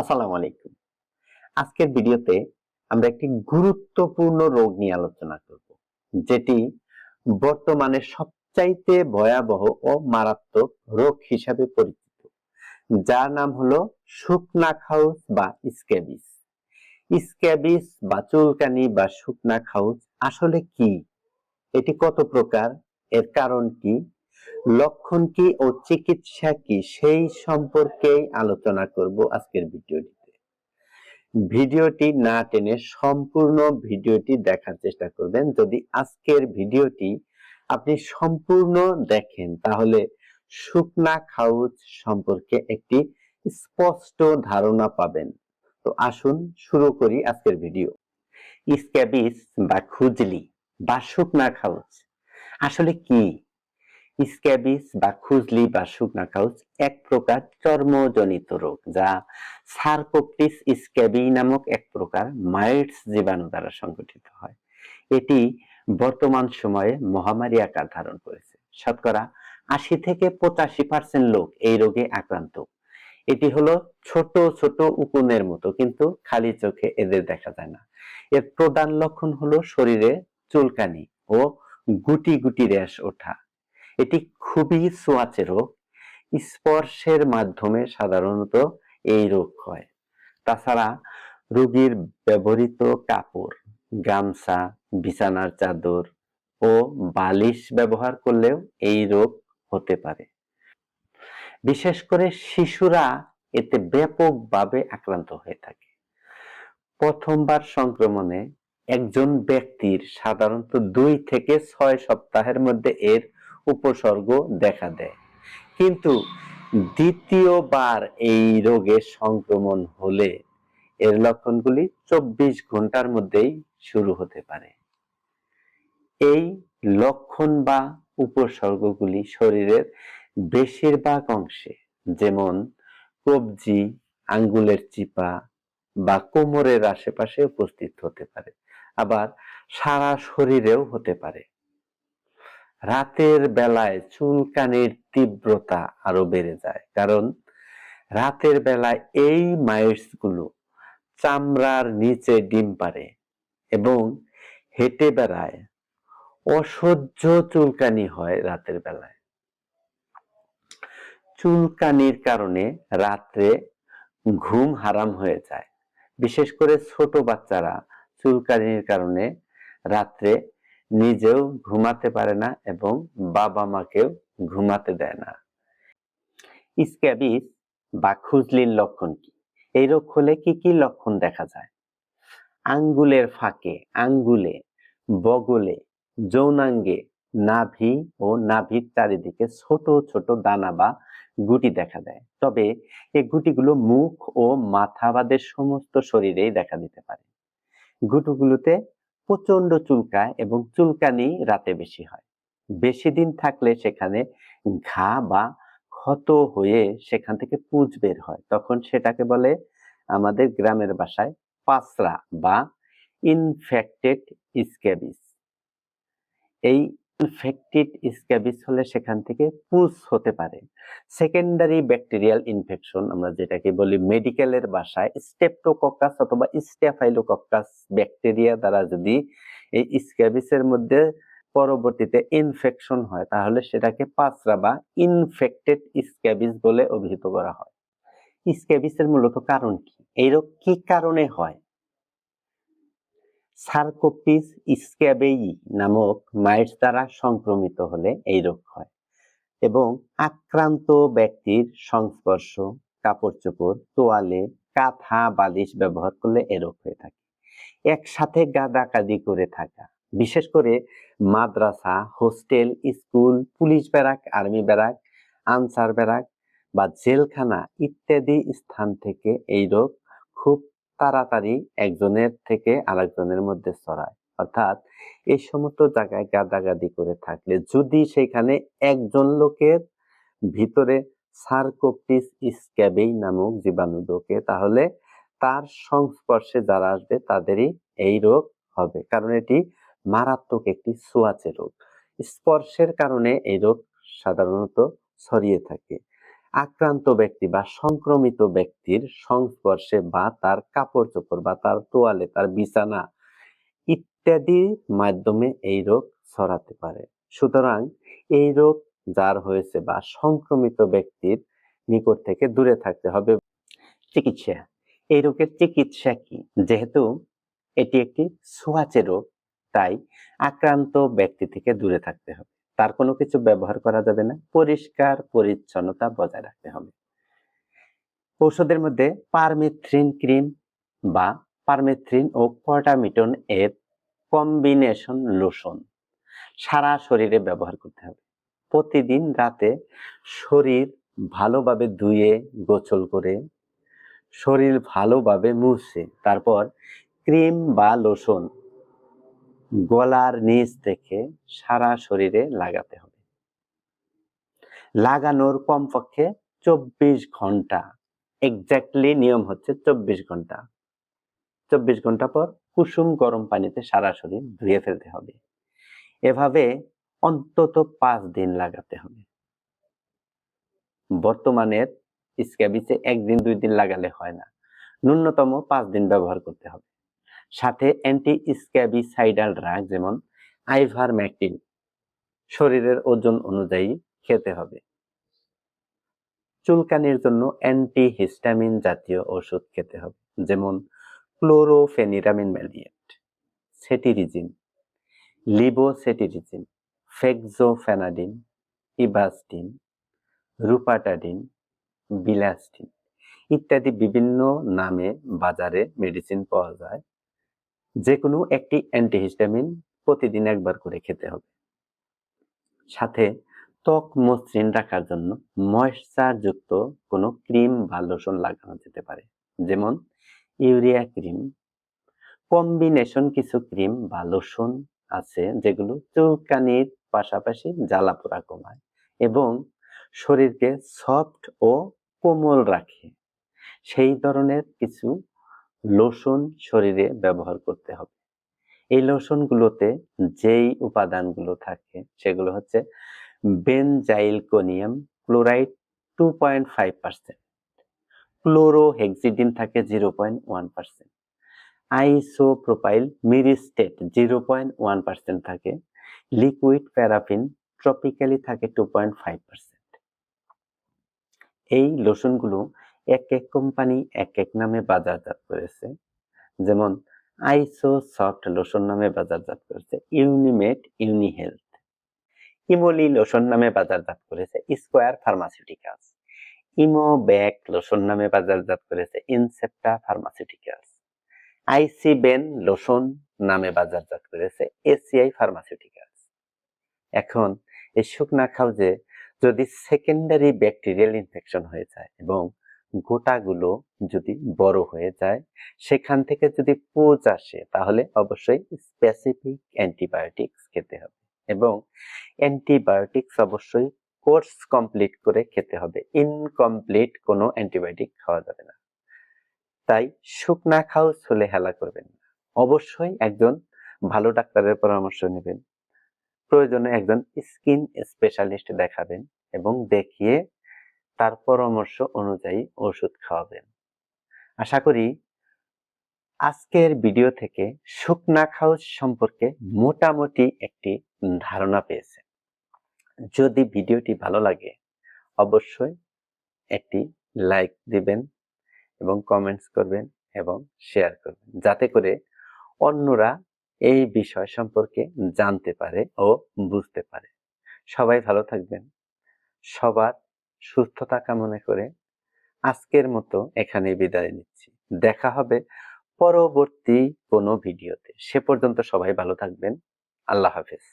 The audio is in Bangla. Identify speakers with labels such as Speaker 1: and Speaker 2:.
Speaker 1: আসসালামু আলাইকুম। আজকের ভিডিওতে আমরা একটি গুরুত্বপূর্ণ রোগ নিয়ে আলোচনা করব, যেটি বর্তমানে সবচাইতে ভয়াবহ ও মারাত্মক রোগ হিসাবে পরিচিত, যার নাম হলো শুকনা খাউস বা স্ক্যাবিস স্ক্যাবিস বা চুলকানি বা শুকনা খাউস আসলে কি? এটি কত প্রকার? এর কারণ কি? লক্ষণ কি ও চিকিৎসা কি সেই সম্পর্কেই আলোচনা করব আজকের ভিডিওটিতে। ভিডিওটি না টেনে সম্পূর্ণ ভিডিওটি দেখার চেষ্টা করবেন। যদি আজকের ভিডিওটি আপনি সম্পূর্ণ দেখেন, তাহলে শুকনা খাউচ সম্পর্কে একটি স্পষ্ট ধারণা পাবেন। তো আসুন শুরু করি আজকের ভিডিও। স্ক্যাবিস বা খুজলি বা শুকনা খাউচ, আসলে কি? স্ক্যাবিস বা খুজলি বা শুকনা কাউচ এক প্রকার চর্মজনিত রোগ, যা সার্কোপ্টিস স্ক্যাবি নামক এক প্রকার মাইটস জীবাণু দ্বারা সংগঠিত হয়। এটি বর্তমান সময়ে মহামারী আকার ধারণ করেছে। শতকরা আশি থেকে পঁচাশি পার্সেন্ট লোক এই রোগে আক্রান্ত। এটি হলো ছোট ছোট উকুনের মতো, কিন্তু খালি চোখে এদের দেখা যায় না। এর প্রধান লক্ষণ হলো শরীরে চুলকানি ও গুটি গুটি র্যাশ ওঠা। এটি খুবই সোয়াচে রোগ। স্পর্শের মাধ্যমে সাধারণত এই রোগ হয়। তাছাড়া রোগীর ব্যবহৃত কাপড়, গামছা, বিছানার চাদর ও বালিশ ব্যবহার করলেও এই রোগ হতে পারে। বিশেষ করে শিশুরা এতে ব্যাপকভাবে আক্রান্ত হয়ে থাকে। প্রথমবার সংক্রমণে একজন ব্যক্তির সাধারণত দুই থেকে ছয় সপ্তাহের মধ্যে এর উপসর্গ দেখা দেয়। কিন্তু দ্বিতীয়বার এই রোগে সংক্রমণ হলে এর লক্ষণগুলি চব্বিশ ঘণ্টার মধ্যেই শুরু হতে পারে। এই লক্ষণ বা উপসর্গগুলি শরীরের বেশিরভাগ অংশে, যেমন কবজি, আঙ্গুলের চিপা বা কোমরের আশেপাশে উপস্থিত হতে পারে, আবার সারা শরীরেও হতে পারে। রাতের বেলায় চুলকানির তীব্রতা আরও বেড়ে যায়। কারণ রাতের বেলায় এই মাইটসগুলো চামড়ার নিচে ডিম পারে এবং হেঁটে বেড়ায়। অসহ্য চুলকানি হয় রাতের বেলায়। চুলকানির কারণে রাত্রে ঘুম হারাম হয়ে যায়। বিশেষ করে ছোট বাচ্চারা চুলকানির কারণে রাত্রে নিজেও ঘুমাতে পারে না এবং বাবা মাকেও ঘুমাতে দেয় না। স্ক্যাবিস বা খুজলির লক্ষণ কি? এই রোগ হলে কি কি লক্ষণ দেখা যায়? আঙ্গুলের ফাঁকে, আঙ্গুলে, বগলে, যৌনাঙ্গে, নাভি ও নাভির চারিদিকে ছোট ছোট দানা বা গুটি দেখা দেয়। তবে এই গুটিগুলো মুখ ও মাথা বাদের সমস্ত শরীরেই দেখা দিতে পারে। গুটিগুলোতে প্রচণ্ড চুলকায় এবং চুলকানি রাতে বেশি হয়। বেশি দিন থাকলে সেখানে ঘা বা ক্ষত হয়ে সেখান থেকে পুঁজ বের হয়। তখন সেটাকে বলে আমাদের গ্রামের বাসায় পাসরা বা ইনফেক্টেড স্ক্যাবিস এই ইনফেক্টেড স্ক্যাবিস হলে সেখান থেকে পুজ হতে পারে। সেকেন্ডারি ব্যাকটেরিয়াল ইনফেকশন আমরা যেটাকে বলি মেডিকেলের ভাষায় স্টেপটোকক্কাস অথবা স্টেফাইলোকক্কাস ব্যাকটেরিয়া দ্বারা যদি এই স্ক্যাবিসের মধ্যে পরবর্তীতে ইনফেকশন হয়, তাহলে সেটাকে পাঁচরা বা ইনফেক্টেড স্ক্যাবিস বলে অভিহিত করা হয়। স্ক্যাবিসের মূলত কারণ কি? এই রোগ কি কারণে হয়? সার্কোপিস স্ক্যাবেই নামক মাইটস দ্বারা সংক্রমিত হলে এই রোগ হয় এবং আক্রান্ত ব্যক্তির সংস্পর্শ কাপড় চোপড় তোয়ালে, কাঁথা, বালিশ ব্যবহার করলে এ রোগ হয়ে থাকে। একসাথে গাদাকাদি করে থাকা, বিশেষ করে মাদ্রাসা, hostel, school, police barrack, army barrack, Ansar barrack বা জেলখানা ইত্যাদি স্থান থেকে এই রোগ খুব তাড়াতাড়ি একজনের থেকে আরেকজনের মধ্যে ছড়ায়। অর্থাৎ এই সমস্ত জায়গায় গাদাগাদি করে থাকলে যদি সেখানে একজন লোকের ভিতরে সার্কোপটিস স্ক্যাবেই নামক জীবাণু ঢোকে, তাহলে তার সংস্পর্শে যারা আসবে তাদেরই এই রোগ হবে। কারণ এটি মারাত্মক একটি সোয়াচে রোগ। স্পর্শের কারণে এই রোগ সাধারণত ছড়িয়ে থাকে। আক্রান্ত ব্যক্তি বা সংক্রমিত ব্যক্তির সংস্পর্শে বা তার কাপড় চোপড় বা তার তোয়ালে, তার বিছানা ইত্যাদির মাধ্যমে এই রোগ ছড়াতে পারে। সুতরাং এই রোগ যার হয়েছে বা সংক্রমিত ব্যক্তির নিকট থেকে দূরে থাকতে হবে। চিকিৎসা, এই রোগের চিকিৎসা কি? যেহেতু এটি একটি ছোঁয়াচে রোগ, তাই আক্রান্ত ব্যক্তি থেকে দূরে থাকতে হবে। তার কোনো কিছু ব্যবহার করা যাবে না। পরিষ্কার, পরিচ্ছন্নতা বজায় রাখতে হবে। ঔষধের মধ্যে পারমেথ্রিন ক্রিম বা পারমেথ্রিন ও পটামিটন এর কম্বিনেশন লোশন সারা শরীরে ব্যবহার করতে হবে। প্রতিদিন রাতে শরীর ভালোভাবে ধুয়ে, গোছল করে, শরীর ভালোভাবে মুছে, তারপর ক্রিম বা লোশন গলার নিচ থেকে সারা শরীরে লাগাতে হবে। লাগানোর কমপক্ষে চব্বিশ ঘণ্টা এক্স্যাক্টলি নিয়ম হচ্ছে চব্বিশ ঘণ্টা। চব্বিশ ঘণ্টা পর কুসুম গরম পানিতে সারা শরীর ধুয়ে ফেলতে হবে। এভাবে অন্তত পাঁচ দিন লাগাতে হবে। বর্তমানের স্ক্যাবিসে একদিন দুই দিন লাগালে হয় না। ন্যূনতম পাঁচ দিন ব্যবহার করতে হবে। সাথে অ্যান্টি স্ক্যাবিসাইডাল ড্রাগ যেমন আইভারম্যাকটিন শরীরের ওজন অনুযায়ী খেতে হবে। চুলকানির জন্য অ্যান্টি হিস্টামিন জাতীয় ওষুধ খেতে হবে, যেমন chlorpheniramine maleate cetirizine levocetirizine fexofenadine ebastine rupatadine bilastine ইত্যাদি বিভিন্ন নামে বাজারে মেডিসিন পাওয়া যায়। যে কোনো একটি অ্যান্টিহিস্টামিন প্রতিদিন একবার করে খেতে হবে। সাথে ত্বক মসৃণ রাখার জন্য ময়েশ্চার যুক্ত কোনো ক্রিম বা লোশন লাগানো যেতে পারে, যেমন ইউরিয়া ক্রিম। কম্বিনেশন কিছু ক্রিম বা লোশন আছে যেগুলো চুলকানির পাশাপাশি জ্বালাপোড়া কমায় এবং শরীরকে সফট ও কোমল রাখে। সেই ধরনের কিছু লোশন শরীরে ব্যবহার করতে হবে। এই লোশনগুলোতে যেই উপাদানগুলো থাকে, সেগুলো হচ্ছে benzalkonium chloride two point five percent, chlorhexidine থাকে zero point one percent, isopropyl myristate zero point one percent থাকে, লিকুইড প্যারাফিন ট্রপিক্যালি থাকে টু পয়েন্ট ফাইভ পার্সেন্ট। এই লোশনগুলো এক এক কোম্পানি এক এক নামে বাজারজাত করেছে। যেমন আইসো সফট লোশন নামে বাজারজাত করেছে, ইউনিমেট ইউনি হেলথ ইমোলি লোশন নামে বাজারজাত করেছে, square pharmaceuticals. Imo back lotion নামে বাজারজাত করেছে, ইনসেপ্টা ফার্মাসিউটিক্যালস। আইসি বেন লোশন নামে বাজারজাত করেছে, এসিআই ফার্মাসিউটিক্যালস। এখন এই শুকনা খাউজে যদি সেকেন্ডারি ব্যাকটেরিয়াল ইনফেকশন হয়ে যায় এবং গোটাগুলো যদি বড় হয়ে যায়, সেখান থেকে যদি পোজ আসে, তাহলে অবশ্যই স্পেসিফিক অ্যান্টিবায়োটিক্স খেতে হবে। এবং অ্যান্টিবায়োটিক্স অবশ্যই কোর্স কমপ্লিট করে খেতে হবে। ইনকমপ্লিট কোনো অ্যান্টিবায়োটিক খাওয়া যাবে না। তাই শুকনা খাও চলে হেলা করবেন না। অবশ্যই একজন ভালো ডাক্তারের পরামর্শ নেবেন। প্রয়োজনে একজন স্কিন স্পেশালিস্ট দেখাবেন এবং দেখিয়ে তার পরামর্শ অনুযায়ী ওষুধ খাওয়াবেন। আশা করি আজকের ভিডিও থেকে শুকনা খাউজ সম্পর্কে মোটামুটি একটি ধারণা পেয়েছে যদি ভিডিওটি ভালো লাগে, অবশ্যই একটি লাইক দিবেন এবং কমেন্টস করবেন এবং শেয়ার করবেন, যাতে করে অন্যরা এই বিষয় সম্পর্কে জানতে পারে ও বুঝতে পারে। সবাই ভালো থাকবেন। সবার সুস্থতা কামনা করে আজকের মতো এখানে বিদায় নিচ্ছি। দেখা হবে পরবর্তী কোনো ভিডিওতে। সে পর্যন্ত সবাই ভালো থাকবেন। আল্লাহ হাফেজ।